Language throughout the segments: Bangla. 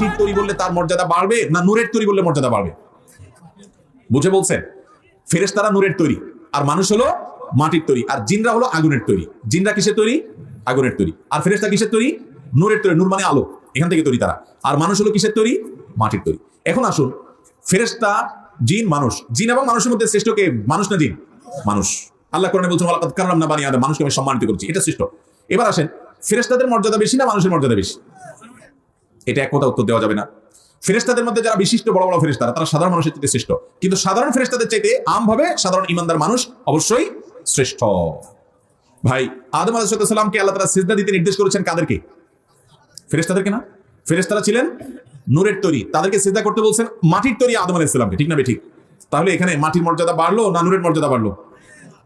মাটির তৈরি বললে তার মর্যাদা বাড়বে না নূরের তৈরি বললে মর্যাদা বাড়বে? বুঝে বলছেন? ফেরেশতারা নূরের তৈরি, আর মানুষ হলো মাটির তৈরি, আর জিনরা হলো আগুনের তৈরি। জিনরা কিসের তৈরি? আগুনের তৈরি। আর ফেরেশতা কিসের তৈরি? নূরের তৈরি, নূর মানে আলো। এখান থেকে তৈরি তারা। আর মানুষ হলো কিসের তৈরি? মাটির তৈরি। এখন আসুন, ফেরেশতা, জিন, মানুষ। জিন এবং মানুষের মধ্যে শ্রেষ্ঠ কে? মানুষ না জিন? মানুষ। আল্লাহ কোরআনে বলছেন, ওয়ালাকাদ কাররামনা বানি আদম মানুষকে আমি সম্মানিত করছি। এটা শ্রেষ্ঠ। এবার আসেন, ফেরেশতাদের মর্যাদা বেশি না মানুষের মর্যাদা বেশি? এটা এক কথা উত্তর দেওয়া যাবে না। ফেরেস্তাদের মধ্যে যারা বিশিষ্ট, বড় বড় ফেরেস্তারা তারা সাধারণ মানুষের চাইতে শ্রেষ্ঠ। কিন্তু সাধারণ ফেরেস্তাদের চাইতে আমভাবে সাধারণ ইমানদার মানুষ অবশ্যই শ্রেষ্ঠ। ভাই, আদম আলাহিসামকে আল্লাহ তারা সিজদা দিতে নির্দেশ করেছেন কাদেরকে? ফেরেস্তাদেরকে না? ফেরেস্তারা ছিলেন নূরের তৈরি। তাদেরকে সিজদা করতে বলছেন মাটির তৈরি আদম আলাহিসামকে ঠিক না ঠিক। তাহলে এখানে মাটির মর্যাদা বাড়লো না নূরের মর্যাদা বাড়লো?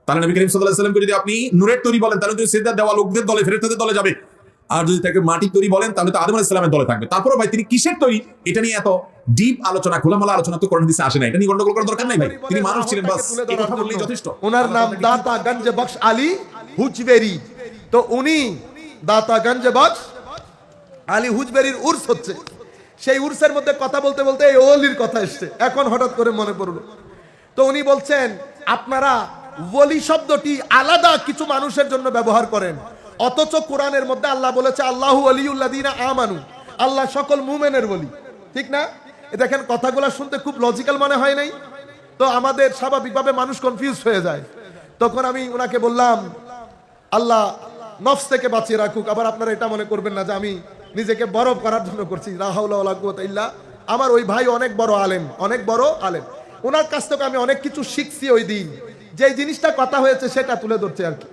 তাহলে নবী করিম সাল্লাহ সাল্লামকে যদি আপনি নূরের তৈরি বলেন, তাহলে তুমি সিজদা দেওয়া লোকদের দলে ফেরেস্তাদের দলে যাবে। আর যদি তাকে মাটির তৈরি বলেন তাহলে তো আদম আলাইসালামের দলে থাকবে। তারপরে ভাই তিনি কিসের তৈরি? এটা নিয়ে এত ডিপ আলোচনা খোলামেলা আলোচনা তো কোরআন দিতে আসে না এটা নিয়ে গন্ডগোল করার দরকার নাই ভাই। তিনি মানুষ ছিলেন বাস এই কথা বললেই যথেষ্ট। ওনার নাম দাতা গঞ্জ বক্স আলী হুজবেরি। তো উনি দাতা গঞ্জ বক্স আলী হুজবেরির উর্স হচ্ছে। সেই উর্সের মধ্যে কথা বলতে বলতে এই ওলির কথা এসছে। এখন হঠাৎ করে মনে পড়ল। তো উনি বলছেন আপনারা ওলি শব্দটি আলাদা কিছু মানুষের জন্য ব্যবহার করেন। অথচ কোরআনের মধ্যে আল্লাহ বলেছে, আল্লাহু আলিউল্লাদিনা আমানু। আল্লাহ সকল মুমেনের বলি ঠিক না? দেখেন, কথাগুলো শুনতে খুব লজিক্যাল মনে হয় নাই? তো আমাদের স্বাভাবিকভাবে মানুষ কনফিউজ হয়ে যায়। তখন আমি ওনাকে বললাম, আল্লাহ নফস থেকে বাঁচিয়ে রাখুক। আবার আপনারা এটা মনে করবেন না যে আমি নিজেকে বড় করার জন্য করছি। রাহাউল্লাহ আমার ওই ভাই অনেক বড় আলেম, অনেক বড় আলেম। ওনার কাছ থেকে আমি অনেক কিছু শিখছি ওই দিন। যে জিনিসটা কথা হয়েছে সেটা তুলে ধরছে আর কি।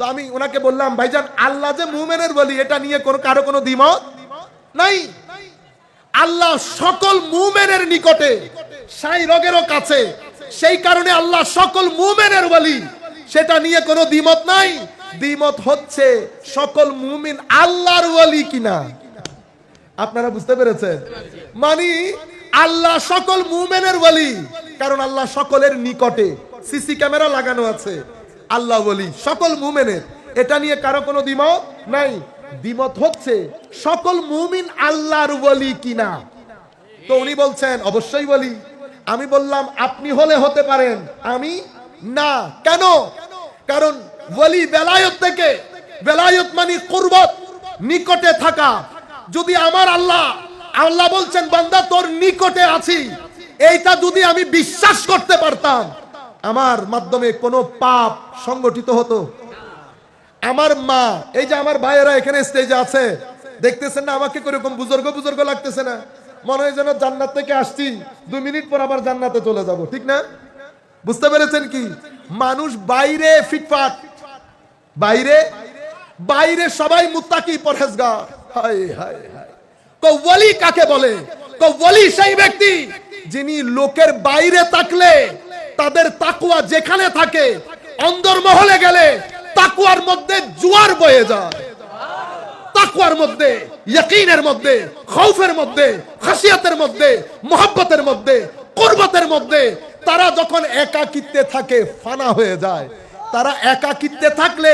তো আমি ওনাকে বললাম, ভাইজান, আল্লাহ যে মুমেনের বলি, এটা নিয়ে কোনো, কারও কোনো দ্বিমত নাই? আল্লাহ সকল মুমেনের নিকটে, সাই রগেরও কাছে, সেই কারণে আল্লাহ সকল মুমেনের বলি, সেটা নিয়ে কোনো দ্বিমত নাই। দ্বিমত হচ্ছে সকল মুমিন আল্লাহর ওয়ালি কিনা। আপনারা বুঝতে পেরেছেন? মানে আল্লাহ সকল মুমেনের বলি, কারণ আল্লাহ সকলের নিকটে সিসি ক্যামেরা লাগানো আছে। আল্লাহ বলি, সকল মুমেনের। এটা নিয়ে কারও কোনো দ্বিমত নাই। দ্বিমত হচ্ছে, সকল মুমিন আল্লাহর বলি কিনা। তো উনি বলছেন, অবশ্যই বলি। আমি বললাম, আপনি হলে হতে পারেন, আমি না। কেন? কারণ বলি বেলায়ত থেকে, বেলায়ত মানে কুরবত, নিকটে থাকা। যদি আমার আল্লাহ আল্লাহ বলছেন, বান্দা, তোর নিকটে আছি। এইটা যদি আমি বিশ্বাস করতে পারতাম আমার মাধ্যমে কোনো পাপ সংগঠিত হতো। আমার মা, এই যে আমার ভাইয়েরা এখানে স্টেজে আছে, দেখতেছেন না আমাকে কীরকম বুজুর্গ বুজুর্গ লাগতেছে না? মনে হয় যেন জান্নাত থেকে আসছি দুই মিনিট পর আবার জান্নাতে চলে যাব, ঠিক না? বুঝতে পেরেছেন কি? মানুষ বাইরে ফিটফাট। বাইরে? বাইরে সবাই মুত্তাকি পরহেজগার। হায় হায় হায়। তো কাকে বলে? তো সেই ব্যক্তি যিনি লোকের বাইরে থাকলে তাদের তাকুয়া যেখানে থাকে, অন্দরমহলে গেলে তাকুয়ার মধ্যে জোয়ার বয়ে যায়। তাকুয়ার মধ্যে, ইয়াকিনের মধ্যে, খৌফের মধ্যে, খাসিয়াতের মধ্যে, মোহাব্বতের মধ্যে, কুরবতের মধ্যে তারা যখন একাকিত্বে থাকে, ফানা হয়ে যায়। তারা একাকিত্বে থাকলে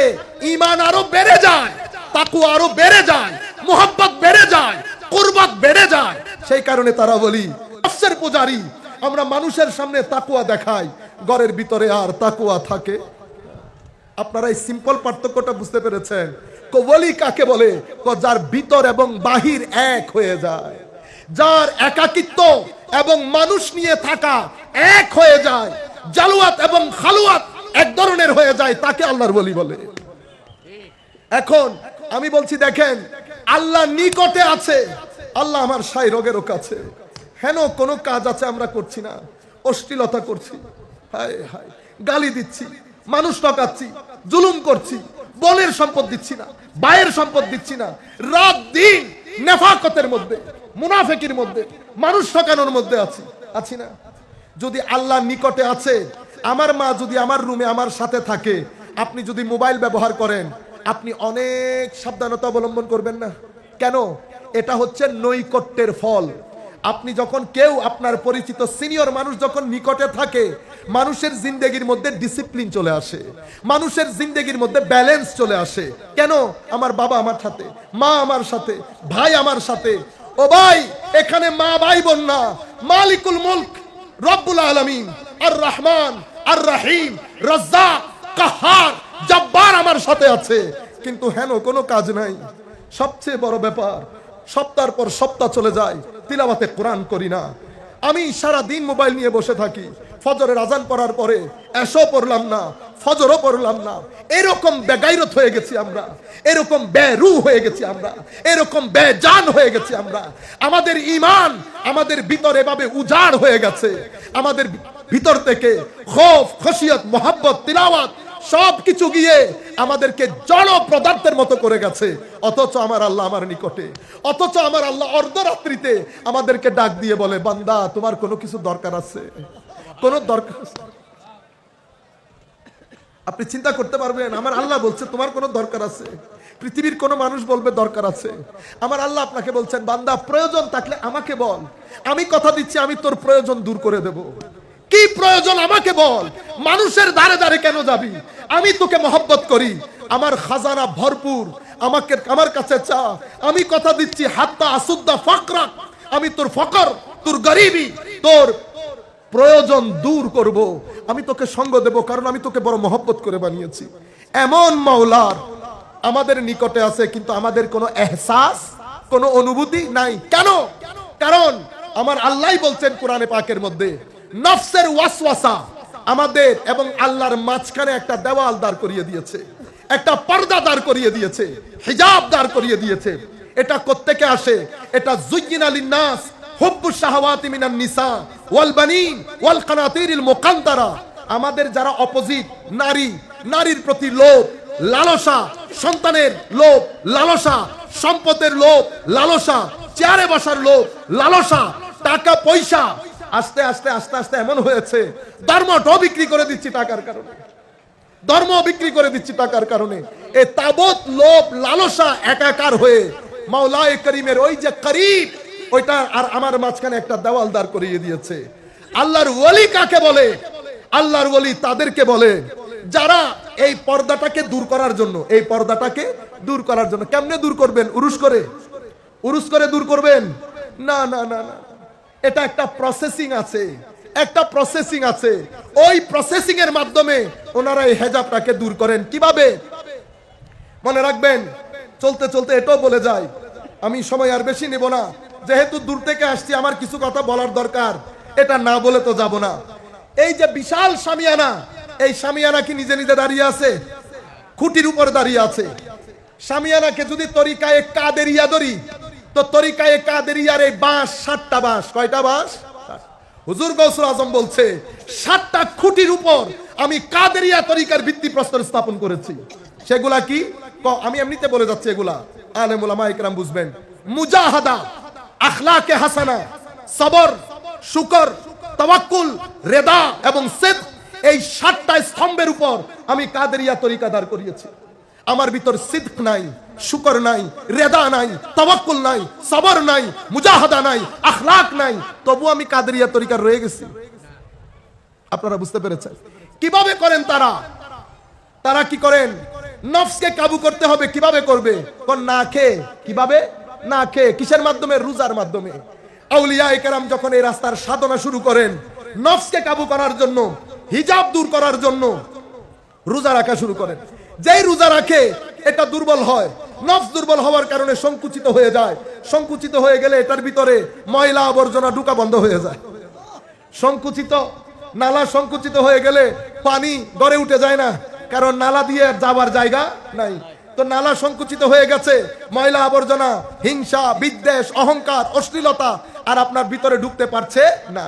ঈমান আরও বেড়ে যায়, তাকুয়া আরও বেড়ে যায়, মোহাব্বত বেড়ে যায়, কুরবত বেড়ে যায়। সেই কারণে তারা বলি, নফসের পূজারি আমরা মানুষের সামনে তাকুয়া দেখাই, ঘরের ভিতরে আর তাকুয়া থাকে। আপনারা এই সিম্পল পার্থক্যটা বুঝতে পেরেছেন। কবলি কাকে বলে? যার ভিতর এবং বাহির এক হয়ে যায়। যার একাকিত্ব এবং মানুষ নিয়ে থাকা এক হয়ে যায়। জালুয়াত এবং খালুয়াত এক ধরনের হয়ে যায়, তাকে আল্লাহর বলি বলে। এখন আমি বলছি, দেখেন, আল্লাহ নিকটে আছে, আল্লাহ আমার সাই রোগেরও কাছে। হেন কোনো কাজ আছে আমরা করছি না? অশ্লীলতা করছি। হায় হায়। গালি দিচ্ছি, মানুষ ঠকাচ্ছি, জুলুম করছি, বলের সম্পদ দিচ্ছি না, বায়ের সম্পদ দিচ্ছি না। রাত দিন নেফাকতের মধ্যে, মুনাফেকির মধ্যে, মানুষ ঠকানোর মধ্যে আছি আছি না। যদি আল্লাহ নিকটে আছে, আমার মা যদি আমার রুমে আমার সাথে থাকে, আপনি যদি মোবাইল ব্যবহার করেন, আপনি অনেক সাবধানতা অবলম্বন করবেন না। কেন? এটা হচ্ছে নৈকট্যের ফল। আপনি যখন কেউ আপনার পরিচিত সিনিয়র মানুষ যখন নিকটে থাকে, মানুষের জিন্দেগির মধ্যে ডিসিপ্লিন চলে আসে। মানুষের জিন্দেগির মধ্যে ব্যালেন্স চলে আসে। কেন? আমার বাবা আমার সাথে, মা আমার সাথে, ভাই আমার সাথে। ও ভাই, এখানে মা ভাই বোন না, মালিকুল মুলক, রব্বুল আলামিন আর রহমান আর রাহিম রাজ্জাক, কাহার, জব্বার আমার সাথে আছে। কিন্তু হেন কোনো কাজ নাই। সবচেয়ে বড় ব্যাপার সপ্তাহ পর সপ্তাহ চলে যায়, তিলাওয়াতে কোরআন করি না। আমি সারা দিন মোবাইল নিয়ে বসে থাকি, ফজরের আজান পড়ার পরে এসও পড়লাম না, ফজরও পড়লাম না। এরকম বেগাইরত হয়ে গেছি আমরা, এরকম বেরু হয়ে গেছি আমরা, এরকম বেজান হয়ে গেছি আমরা। আমাদের ইমান আমাদের ভিতরে এভাবে উজাড় হয়ে গেছে। আমাদের ভিতর থেকে খোফ, খসিয়ত, মোহাব্বত, তিলাওয়াত সব কিছু গিয়ে আমাদেরকে জড় পদার্থের মতো করে গেছে। অথচ আমার আল্লাহ আমার নিকটে। অথচ আমার আল্লাহ অর্ধরাত্রিতে আমাদেরকে ডাক দিয়ে বলে, বান্দা, তোমার কোনো কিছু দরকার আছে? কোনো দরকার আপনি চিন্তা করতে পারবেন, আমার আল্লাহ বলছে, তোমার কোনো দরকার আছে? পৃথিবীর কোনো মানুষ বলবে দরকার আছে? আমার আল্লাহ আপনাকে বলছেন, বান্দা, প্রয়োজন থাকলে আমাকে বল। আমি কথা দিচ্ছি, আমি তোর প্রয়োজন দূর করে দেব। প্রয়োজন আমাকে বল। মানুষের ধারে ধারে কেন যাবি? আমি তোকে মহব্বত করি। আমার খাজানা ভরপুর। আমাকে, আমার কাছে চা। আমি কথা দিচ্ছি, হাত্তা আসুদ্দা ফকরা। আমি তোর ফকর, তোর গরিবি। তোর প্রয়োজন দূর করব। আমি তোকে সঙ্গ দেব, কারণ আমি তোকে বড় মহব্বত করে বানিয়েছি। এমন মাওলার আমাদের নিকটে আছে, কিন্তু আমাদের কোনো এহসাস, কোনো অনুভূতি নাই। কেন? কারণ আমার আল্লাহই বলছেন কোরআনে পাকের মধ্যে নফসের ওয়াসওয়াসা আমাদের এবং আল্লাহর মাঝখানে একটা দেওয়াল দাঁড় করিয়ে দিয়েছে, একটা পর্দা দাঁড় করিয়ে দিয়েছে, হিজাব দাঁড় করিয়ে দিয়েছে। এটা কোত্থেকে আসে? এটা জুজ্জিন আলিন নাস হুব্বু শাহওয়াতি মিনান নিসা, ওয়াল বানিন, ওয়াল কানাতিরিল মুকান্তারা আমাদের যারা অপোজিট, নারী, নারীর প্রতি লোভ, লালসা, সন্তানের লোভ, লালসা, সম্পদের লোভ, লালসা, চেয়ারে বসার লোভ, লালসা টাকা পয়সা আস্তে আস্তে আস্তে আস্তে এমন হয়েছে। ধর্মটাও বিক্রি করে দিচ্ছি টাকার কারণে। ধর্ম বিক্রি করে দিচ্ছি টাকার কারণে। এ তাবৎ লোভ, লালসা, একাকার হয়ে মাওলায়ে করিমের ওই যে করিব, ওইটা আর আমার মাঝখানে একটা দেওয়াল দাঁড় করিয়ে দিয়েছে। আল্লাহর ওলি কাকে বলে? আল্লাহর ওলি তাদেরকে বলে, যারা এই পর্দাটাকে দূর করার জন্য, এই পর্দাটাকে দূর করার জন্য। কেমনে দূর করবেন? উরুস করে। উরুস করে দূর করবেন? না না না না। এটা একটা প্রসেসিং আছে। একটা প্রসেসিং আছে। ওই প্রসেসিং এর মাধ্যমে ওনারা এই হেজাবটাকে দূর করেন। কীভাবে? মনে রাখবেন, চলতে চলতে এটাও বলে যায়। আমি সময় আর বেশি নেব না। যেহেতু দূর থেকে আসছি, আমার কিছু কথা বলার দরকার। এটা না বলে তো যাব না। এই যে বিশাল সামিয়ানা, এই সামিয়ানা কি নিজে নিজে দাঁড়িয়ে আছে? খুঁটির উপর দাঁড়িয়ে আছে। সামিয়ানাকে যদি তরিকায় কাদেরিয়া ধরি তো তরিকায় কাদেরিয়ার এই বাঁশ ষাটটা বাঁশ। কয়টা বাঁশ? হুজুর গৌসুল আজম বলছে, সাতটা খুঁটির উপর আমি কাদেরিয়া তরিকার ভিত্তি প্রস্তর স্থাপন করেছি। সেগুলা কি? আমি এমনিতে বলে যাচ্ছি এগুলা। আলেমুল ইকরাম বুঝবেন। মুজাহাদা, আখলাকে হাসানা, সবর, শুকর, তাওয়াক্কুল, রেদা এবং সেদ, এই সাতটা স্তম্ভের উপর আমি কাদেরিয়া তরিকা দাঁড় করিয়েছি। আমার ভিতর সিদ্ক নাই, শুকর নাই, রেদা নাই, তাওয়াক্কুল নাই, সবর নাই, মুজাহাদা নাই, আখলাক নাই। তবু আমি কাদেরিয়া তরিকার রয়ে গেছি। আপনারা বুঝতে পেরেছেন? কীভাবে করেন তারা? তারা কি করেন? নফসকে কাবু করতে হবে, কীভাবে করবে? কোন না খেয়ে, কীভাবে? না খেয়ে, কিসের মাধ্যমে? রোজার মাধ্যমে। আউলিয়া একরাম যখন এই রাস্তার সাধনা শুরু করেন, নফসকে কাবু করার জন্য, হিজাব দূর করার জন্য, রোজা রাখা শুরু করেন। যেই রোজা রাখে, এটা দুর্বল হয়। নফস দুর্বল হওয়ার কারণে সংকুচিত হয়ে যায়। সংকুচিত হয়ে গেলে এটার ভিতরে ময়লা আবর্জনা ঢুকা বন্ধ হয়ে যায়। সংকুচিত, নালা সংকুচিত হয়ে গেলে পানি গড়ে উঠে যায় না, কারণ নালা দিয়ে যাবার জায়গা নাই। তো নালা সংকুচিত হয়ে গেছে, ময়লা আবর্জনা, হিংসা, বিদ্বেষ, অহংকার, অশ্লীলতা আর আপনার ভিতরে ঢুকতে পারছে না।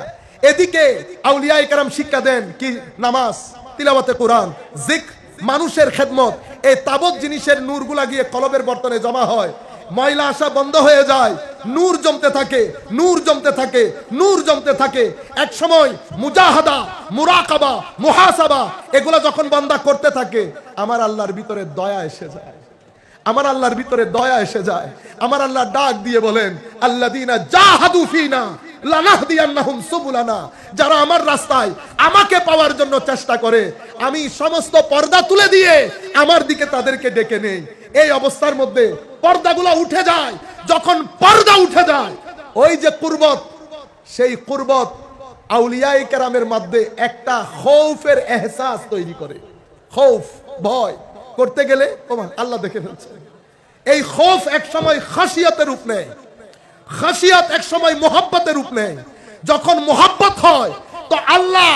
এদিকে আউলিয়া কারাম শিক্ষা দেন কি নামাজ, তিলাওয়াতে কোরআন জিক মানুষের খেদমত। এই তাবৎ জিনিসের নূরগুলা গিয়ে কলবের বর্তনে জমা হয়। ময়লা আসা বন্ধ হয়ে যায়। নূর জমতে থাকে, নূর জমতে থাকে, নূর জমতে থাকে। এক সময় মুজাহাদা, মুরাকাবা, মুহাসাবা, এগুলো যখন বান্দা করতে থাকে, আমার আল্লাহর ভিতরে দয়া এসে যায়। আমার আল্লাহর ভিতরে দয়া এসে যায়। আমার আল্লাহ ডাক দিয়ে বলেন আল্লাদিনা জাহাদু ফিনা। লানাহদিয়ান্নাহুম সুবুলানা। যারা আমার রাস্তায় আমাকে পাওয়ার জন্য চেষ্টা করে, আমি সমস্ত পর্দা তুলে দিয়ে আমার দিকে তাদেরকে ডেকে নেই। এই অবস্থার মধ্যে পর্দাগুলো উঠে যায়, যখন পর্দা উঠে যায়, ওই যে কুরবত, সেই কুরবত আউলিয়াই কেরামের মধ্যে একটা খৌফের এহসাস তৈরি করে। খৌফ, ভয় করতে গেলে আল্লাহ দেখে ফেলছে। এই খৌফ এক সময় খাসিয়াতের রূপ নেয়। খাসিয়াত এক সময় মোহাব্বতের রূপ নেয়। যখন মোহাব্বত হয়, তো আল্লাহ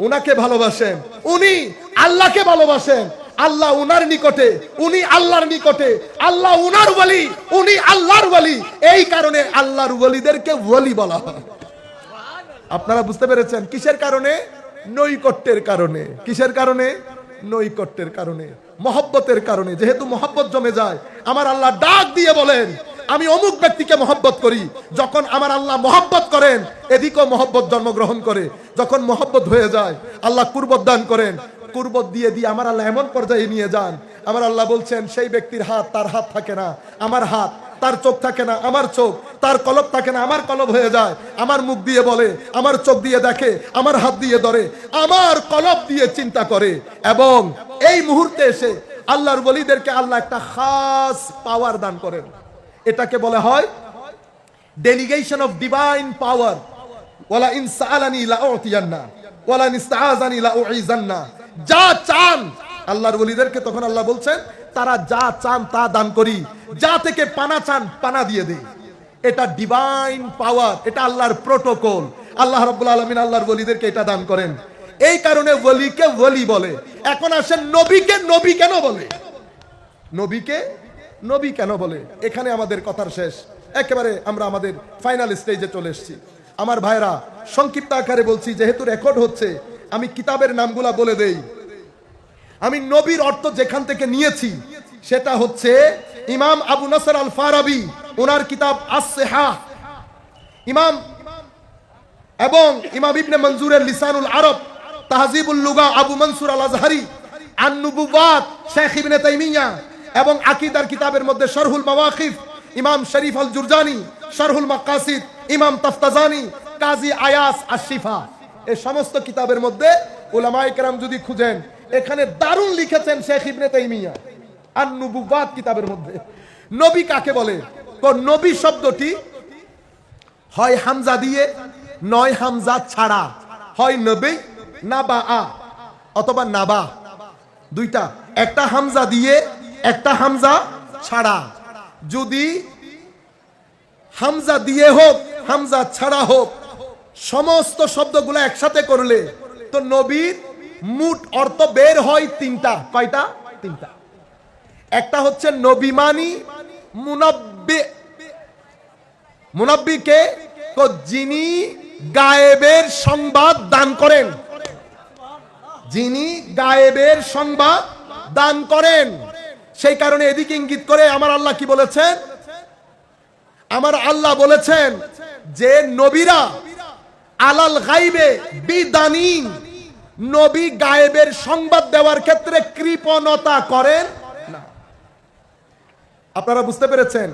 উনাকে ভালোবাসেন। উনি আল্লাহকে ভালোবাসেন। আল্লাহ উনার নিকটে, উনি আল্লাহর নিকটে। আল্লাহ উনার বলি উনি আল্লাহর বলি এই কারণে আল্লাহর ওলিদেরকে ওলি বলা হয়। আপনারা বুঝতে পেরেছেন কিসের কারণে? নৈকট্যের কারণে। কিসের কারণে? নৈকট্যের কারণে। মহব্বতের কারণে। যেহেতু মহব্বত জমে যায়, আমার আল্লাহ ডাক দিয়ে বলেন আমি অমুক ব্যক্তিকে মহব্বত করি, যখন আমার আল্লাহ মহব্বত করেন, এদিকেও মহব্বত জন্মগ্রহণ করে। যখন মহব্বত হয়ে যায়, আল্লাহ কুরবত দান করেন। কুরবত দিয়ে দিয়ে আমার আল্লাহ এমন পর্যায়ে নিয়ে যান। আমার আল্লাহ বলছেন, সেই ব্যক্তির হাত তার হাত থাকে না, আমার হাত তার চোখ থাকে না, আমার চোখ তার কলব থাকে না, আমার কলব হয়ে যায়। আমার মুখ দিয়ে বলে, আমার চোখ দিয়ে দেখে, আমার হাত দিয়ে ধরে, আমার কলব দিয়ে চিন্তা করে। এবং এই মুহূর্তে এসে আল্লাহর বলিদেরকে আল্লাহ একটা খাস পাওয়ার দান করেন। এটাকে বলা হয় ডেলিগেশন অফ ডিভাইন পাওয়ার ওয়ালা ইনসালানি লা উতিয়ান্না ওয়ালা নিস্তাআজানি লা উইজান্না যা চান, আল্লাহর ওলিদেরকে তখন আল্লাহ বলছেন, তারা যা চান তা দান করি। যা থেকে পানা চান, পানা দিয়ে দেই এটা ডিভাইন পাওয়ার এটা আল্লাহর প্রোটোকল আল্লাহ রাব্বুল আলামিন আল্লাহর ওলিদেরকে এটা দান করেন। এই কারণে ওলিকে ওলি বলে। এখন আসেন নবীকে নবী কেন বলে? নবীকে নবী কেন বলে? এখানে আমাদের কথার শেষ। একেবারে আমরা আমাদের ফাইনাল স্টেজে চলে এসেছি। আমার ভাইরা সংক্ষিপ্ত আকারে বলছি, যেহেতু রেকর্ড হচ্ছে, আমি কিতাবের নামগুলা বলে দেই। আমি নবীর অর্থ যেখান থেকে নিয়েছি, সেটা হচ্ছে ইমাম আবু নাসর আল ফারাবি ওনার কিতাব আসেহা ইমাম এবং ইমাম ইবনে মঞ্জুরের লিসানুল আরব, তাহজিবুল লুগা আবু মনসুর আল আজহারি আন্নুবুবাত শেখ ইবনে তাইমিয়া এবং আকিদার কিতাবের মধ্যে শরহুল মাওয়াকিফ, ইমাম শরীফ আল জুরজানি শরহুল মাকাসিদ ইমাম তফতাজানি, কাজী আয়াস আশিফা এই সমস্ত কিতাবের মধ্যে উলামায়ে কেরাম যদি খুঁজেন, এখানে দারুণ লিখেছেন শেখ ইবনে তাইমিয়া। আন্নুবুবাত কিতাবের মধ্যে। নবী কাকে বলে? তো নবী শব্দটি হয় হামজা দিয়ে, নয় হামজা ছাড়া। হয় নবী না বা আ অথবা নাবা। দুইটা। একটা হামজা দিয়ে একটা হামজা ছাড়া। যদি হামজা দিয়ে হোক, হামজা ছাড়া হোক, সমস্ত শব্দগুলো একসাথে করলে তো নবীর মুট অর্থ বের হয় তিনটা, কয়টা? তিনটা। একটা হচ্ছে নবীমানি মুনাব্বে। মুনাব্বিকে তো যিনি গায়েবের সংবাদ দান করেন। যিনি গায়েবের সংবাদ দান করেন। সেই কারণে এদিকে ইঙ্গিত করে আমার আল্লাহ কি বলেছেন? আমার আল্লাহ বলেছেন যে নবীরা আলাল গাইবে বিদানিন, নবী গায়েবের সংবাদ দেওয়ার ক্ষেত্রে কৃপণতা করেন আপনারা বুঝতে পেরেছেন?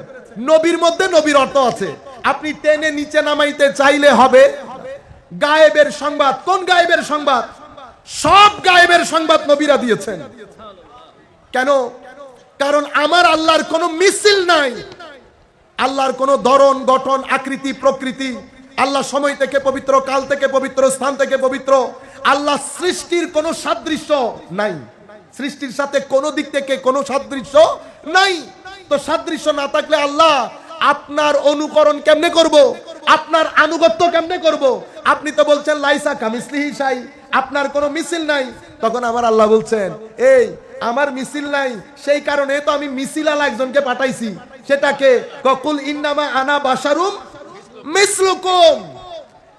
নবীর মধ্যে নবীর অর্থ আছে। আপনি টেনে নিচে নামাইতে চাইলে হবে গায়েবের সংবাদ। কোন গায়েবের সংবাদ? সব গায়েবের সংবাদ নবীরা দিয়েছেন। কেন? কারণ আমার আল্লাহর কোনো মিছিল নাই। আল্লাহর কোনো ধরন, গঠন, আকৃতি, প্রকৃতি আল্লাহ সময় থেকে পবিত্র, কাল থেকে পবিত্র, স্থান থেকে পবিত্র আল্লাহ সৃষ্টির কোনো সাদৃশ্য নাই। সৃষ্টির সাথে কোনো দিক থেকে কোনো সাদৃশ্য নাই। তো সাদৃশ্য না থাকলে আল্লাহ আপনার অনুকরণ কেমনে করব? আপনার আনুগত্য কেমনে করব? আপনি তো বলছেন, লাইসা কামিসলিহি সাই, আপনার কোনো মিছিল নাই। তখন আমার আল্লাহ বলছেন, এই আমার মিছিল নাই, সেই কারণে তো আমি মিছিল আলা একজনকে পাঠাইছি। সেটাকে ককুল ইন্নামা আনা বাসারুম মিসলুকুম।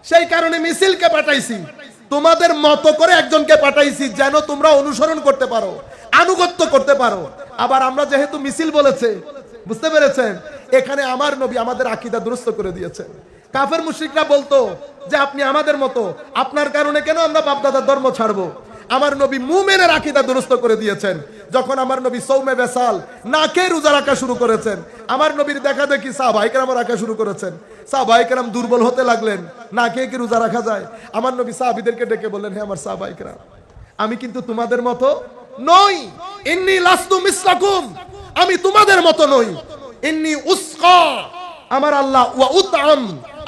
সেই কারণে মিছিলকে পাঠাইছি। তোমাদের মতো করে একজনকে পাঠাইছি যেন তোমরা অনুসরণ করতে পারো, আনুগত্য করতে পারো। আবার আমরা যেহেতু মিছিল বলেছে, বুঝতে পেরেছেন? এখানে আমার নবী আমাদের আকিদা দুরস্ত করে দিয়েছেন। কাফের মুশরিকরা বলতো যে, আপনি আমাদের মতো, আপনার কারণে কেন আমরা বাপদাদার ধর্ম ছাড়বো? আমার নবী মুমেনের আকিদা দুরস্ত করে দিয়েছেন। যখন আমার নবী সৌমে বেসাল নাকে রোজা রাখা শুরু করেছেন, আমার নবীর দেখা দেখি সাহবাইকেরাম রাখা শুরু করেছেন। সাহবাইকেরাম দুর্বল হতে লাগলেন না কে রোজা রাখা যায়? আমার নবী সাহাবিদেরকে ডেকে বললেন, হে আমার সাহবাইকেরাম আমি কিন্তু তোমাদের মতো নই। ইন্নি লাস্তু মিসলাকুম, আমি তোমাদের মতো নই। ইন্নি উস্কা, আমার আল্লাহ ওয়া উতআম,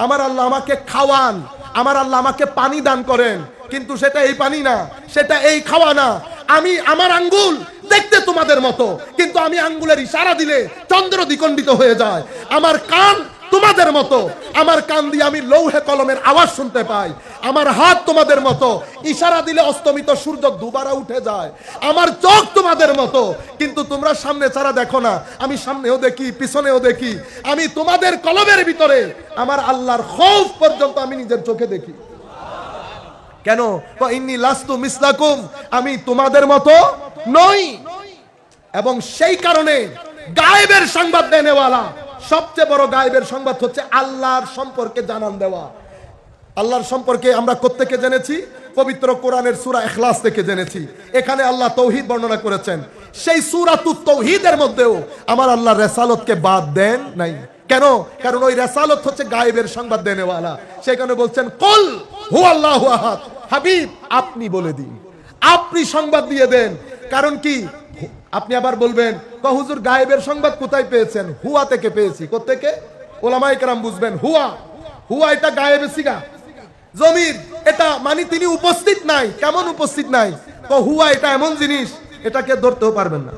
আমার আল্লাহ আমাকে খাওয়ান, আমার আল্লাহ আমাকে পানি দান করেন। কিন্তু সেটা এই পানি না, সেটা এই খাওয়া না। আমি আমার আঙ্গুল দেখতে তোমাদের মতো, কিন্তু আমি আঙ্গুলের ইশারা দিলে চন্দ্র দ্বিখণ্ডিত হয়ে যায়। আমার কান তোমাদের মতো, আমার কান দিয়ে আমি লৌহে কলমের আওয়াজ শুনতে পাই। আমার হাত তোমাদের মতো, ইশারা দিলে অস্তমিত সূর্য দুবারা উঠে যায়। আমার চোখ তোমাদের মতো, কিন্তু তোমরা সামনে ছাড়া দেখো না। আমি সামনেও দেখি, পিছনেও দেখি। আমি তোমাদের কলমের ভিতরে, আমার আল্লাহর খৌফ পর্যন্ত আমি নিজের চোখে দেখি। কেন? আমি তোমাদের মতো নই। এবং সেই কারণে গায়েবের সংবাদ দেনেওয়ালা, সবচেয়ে বড় গায়েবের সংবাদ হচ্ছে আল্লাহর সম্পর্কে জানান দেওয়া। আল্লাহর সম্পর্কে আমরা কোত্থেকে জেনেছি? পবিত্র কোরআনের সূরা ইখলাস থেকে জেনেছি। এখানে আল্লাহ তৌহিদ বর্ণনা করেছেন। সেই সূরাতু তৌহিদের মধ্যেও আমার আল্লাহ রেসালতকে বাদ দেন নাই। কেন? কারণ ওই রেসালত হচ্ছে গায়েবের সংবাদ দেনেওয়ালা। সেখানে বলছেন, কল হু আল্লাহ আহাদ। হাবিব, আপনি বলে দিন। আপনি সংবাদ দিয়ে দেন। কারণ কি? আপনি আবার বলবেন "ক হুজুর, গায়েবের সংবাদ কোথায় পেয়েছেন? হুয়া থেকে পেয়েছি। কোত্থেকে? ওলামাই কেরাম বুঝবেন, হুয়া। হুয়া এটা গায়েবে সিগা। জমির, এটা মানে তিনি উপস্থিত নাই। কেমন উপস্থিত নাই? হুয়া এটা এমন জিনিস, এটাকে ধরতেও পারবেন না,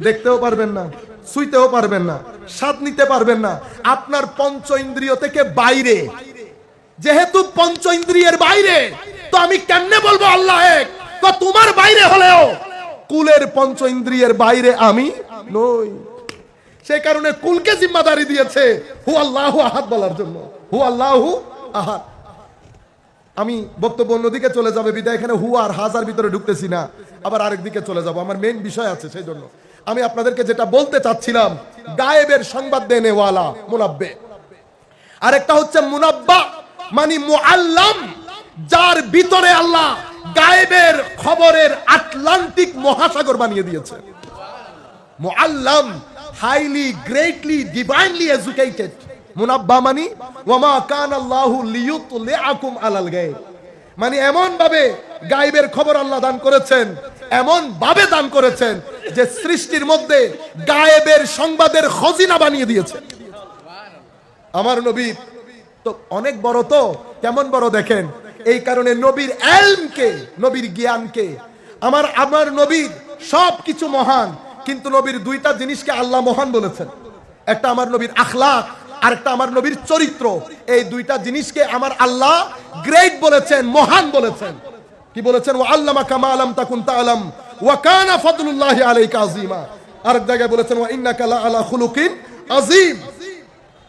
দেখতেও পারবেন না ছুঁইতেও পারবেন না, স্বাদ নিতে পারবেন না। আপনার পঞ্চ ইন্দ্রিয় থেকে বাইরে। যেহেতু পঞ্চ ইন্দ্রিয়ের বাইরে, তো আমি কেমনে বলব আল্লাহ তোমার বাইরে হলেও কুলের পঞ্চ ইন্দ্রিয়ের বাইরে আমি নই। সেই কারণে কুলকে জিম্মাদারি দিয়েছে হু আল্লাহ আহাদ বলার জন্য। হু আল্লাহ আহাদ। আমি বক্তব্য অন্যদিকে চলে যাবে, বিদায়। এখানে হু আর হাজার ভিতরে ঢুকতেছি না, আবার আরেক দিকে চলে যাব। আমার মেন বিষয় আছে সেই জন্য। আমি আপনাদেরকে যেটা বলতে চাচ্ছিলাম, গায়েবের সংবাদ দেনেওয়ালা, মুনাব্বে। আরেকটা হচ্ছে মুনাব্বা। মানে মুআল্লাম, যার ভিতরে আল্লাহ গায়েবের খবরের আটলান্টিক মহাসাগর বানিয়ে দিয়েছে। মুআল্লাম হাইলি, গ্রেটলি, ডিভাইনলি এডুকেটেড মুনাব্বা মানে ওয়ামা কান আল্লাহু লিয়ুতলিআকুম আলাল গায়ব। মানে এমন ভাবে গায়েবের খবর আল্লাহ দান করেছেন এমন ভাবে দান করেছেন যে সৃষ্টির মধ্যে গায়েবের সংবাদের খজিনা বানিয়ে দিয়েছে। আমার নবীর তো অনেক বড় তো? কেমন বড় দেখেন? এই কারণে নবীর এলমকে, নবীর জ্ঞানকে, আমার আমার নবীর সব কিছু মহান, কিন্তু নবীর দুইটা জিনিসকে আল্লাহ মহান বলেছেন। একটা আমার নবীর আখলাক আর একটা আমার নবীর চরিত্র। এই দুইটা জিনিসকে আমার আল্লাহ গ্রেট বলেছেন, মহান বলেছেন। কি বলেছেন? ও আল্লামা কামা আলম তাকুন তাআলাম, ওয়া কানা ফাদলুল্লাহি আলাইকা আযীমা। আরেক জায়গায় বলেছেন, ওয়া ইন্নাকা লা আলা খুলুকিন আযীম।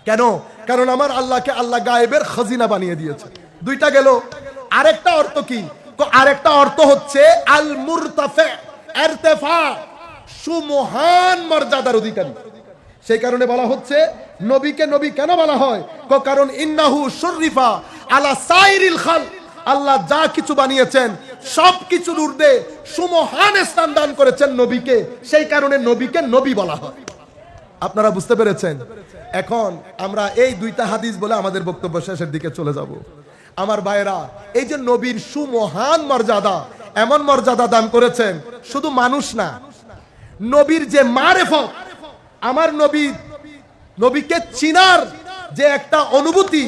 কেন? কারণ আমার আল্লাহকে আল্লাহ গায়েবের খাজিনা বানিয়ে দিয়েছে। দুইটা গেল। আরেকটা অর্থ কি? আরেকটা অর্থ হচ্ছে আল মুরতাফে ইরতিফা সুমহান মর্যাদার অধিকারী। সেই কারণে বলা হচ্ছে, নবীকে নবী কেন বলা হয়? ক- কারণ ইন্নাহু শরীফা আলা সাইরিল খাল আল্লাহ যা কিছু বানিয়েছেন, সব কিছুর ঊর্ধ্বে সুমহান স্থান দান করেছেন নবীকে। সেই কারণে নবীকে নবী বলা হয়। আপনারা বুঝতে পেরেছেন? এখন আমরা এই দুইটা হাদিস বলে আমাদের বক্তব্য শেষের দিকে চলে যাব। আমার ভাইরা এই যে নবীর সুমহান মর্যাদা, এমন মর্যাদা দান করেছেন, শুধু মানুষ না, নবীর যে মারেফত, আমার নবী, নবীকে চিনার যে একটা অনুভূতি,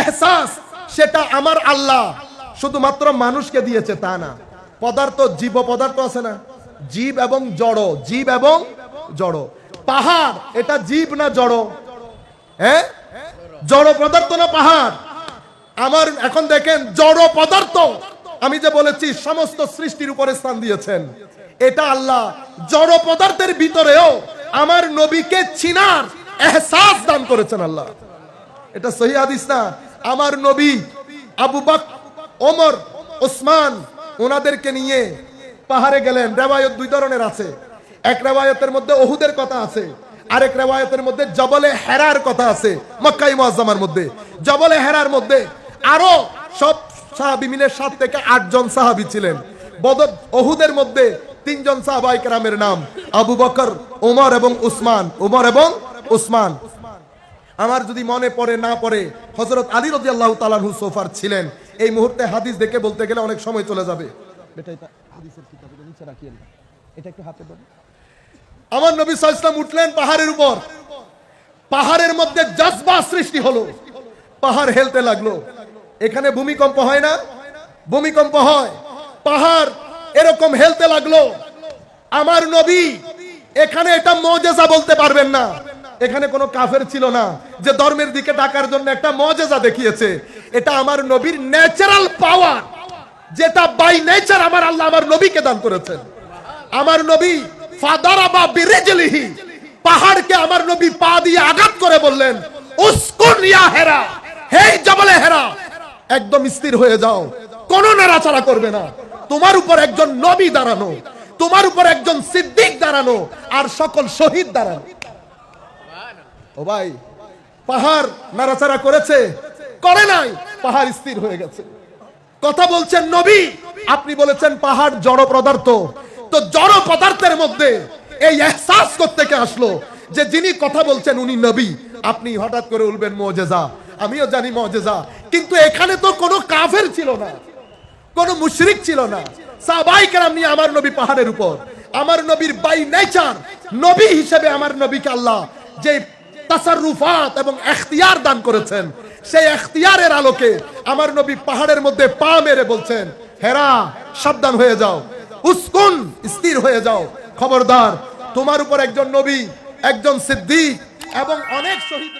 এহসাস, সেটা আমার আল্লাহ, শুধুমাত্র মানুষকে দিয়েছে তা না। পদার্থ, জীব পদার্থ আছে না? জীব এবং জড়, জীব এবং জড়। পাহাড়, এটা জীব না জড়? হ্যাঁ জড় পদার্থ না পাহাড়? আমার এখন দেখেন, জড় পদার্থ। আমি যে বলেছি, সমস্ত সৃষ্টির উপরে স্থান দিয়েছেন। এটা আল্লাহ। জড় পদার্থের ভিতরেও আমার নবীকে চিনার এহসাস দান করেছেন আল্লাহ। এটা সহি হাদিস না। আমার নবী আবু বাক, ওমর, ওসমান, ওনাদেরকে নিয়ে পাহাড়ে গেলেন। রেওয়ায়ত দুই ধরনের আছে। এক রেওয়ায়তের মধ্যে ওহুদের কথা আছে, আরেক রেওয়ায়তের মধ্যে জবলে হেরার কথা আছে মক্কাই মুআজ্জামার মধ্যে। জবলে হেরার মধ্যে আরও সব সাহাবি মিলে সাত থেকে আটজন সাহাবি ছিলেন। বদর ওহুদের মধ্যে তিনজন সাহাবাই কেরামের নাম, আবু বকর ওমর এবং উসমান। ওমর এবং উসমান। আমার যদি মনে পড়ে, না পড়ে হজরত আলী রদি আল্লাহ তালাহু সোফার ছিলেন। এই মুহূর্তে হাদিস দেখে বলতে গেলে অনেক সময় চলে যাবে। এটা। এটা একটু হাতে ধরুন। আমার নবী সাল্লাম উঠলেন পাহাড়ের উপর। পাহাড়ের মধ্যে জজবা সৃষ্টি হলো। পাহাড় হেলতে লাগল। এখানে ভূমিকম্প হয় না? ভূমিকম্প হয়। পাহাড় এরকম হেলতে লাগল। আমার নবী, এখানে এটা মজেজা বলতে পারবেন না। এখানে কোনো কাফের ছিল না যে ধর্মের দিকে ডাকার জন্য একটা মজেজা দেখিয়েছে। এটা আমার নবীর ন্যাচারাল পাওয়ার যেটা বাই নেচার আমার আল্লাহ আমার নবীকে দান করেছেন। আমার নবী পাহাড়কে আমার নবী পা দিয়ে আঘাত করে বললেন একদম স্থির হয়ে যাও, কোনো নাড়াচাড়া করবে না। তোমার উপর একজন নবী দাঁড়ানো, তোমার উপর একজন সিদ্দিক দাঁড়ানো, আর সকল শহীদ দাঁড়ানো। ভাই, পাহাড় নাড়াচাড়া করেছে, করে নাই, পাহাড় স্থির হয়ে গেছে। কথা বলছেন নবী, আপনি বলেছেন পাহাড় জড় পদার্থ তো জড় পদার্থের মধ্যে এই এহসাস করতে কে আসলো? যে যিনি কথা বলছেন উনি নবী। আপনি হঠাৎ করে উঠবেন মজেজা। আমিও জানি মজেজা। কিন্তু এখানে তো কোনো কাফের ছিল না। কোনো মুশরিক ছিল না। আমার নবী পাহাড়ের উপর। আমার নবীর বাই নেচার নবী হিসেবে আমার নবীকে আল্লাহ যে তাসাররুফাত এবং এখতিয়ার দান করেছেন, সেই এখতিয়ারের আলোকে আমার নবী পাহাড়ের মধ্যে পা মেরে বলছেন, হেরা, সাবধান হয়ে যাও। উস্কুন স্থির হয়ে যাও খবরদার তোমার উপর একজন নবী একজন সিদ্ধি এবং অনেক শহীদ।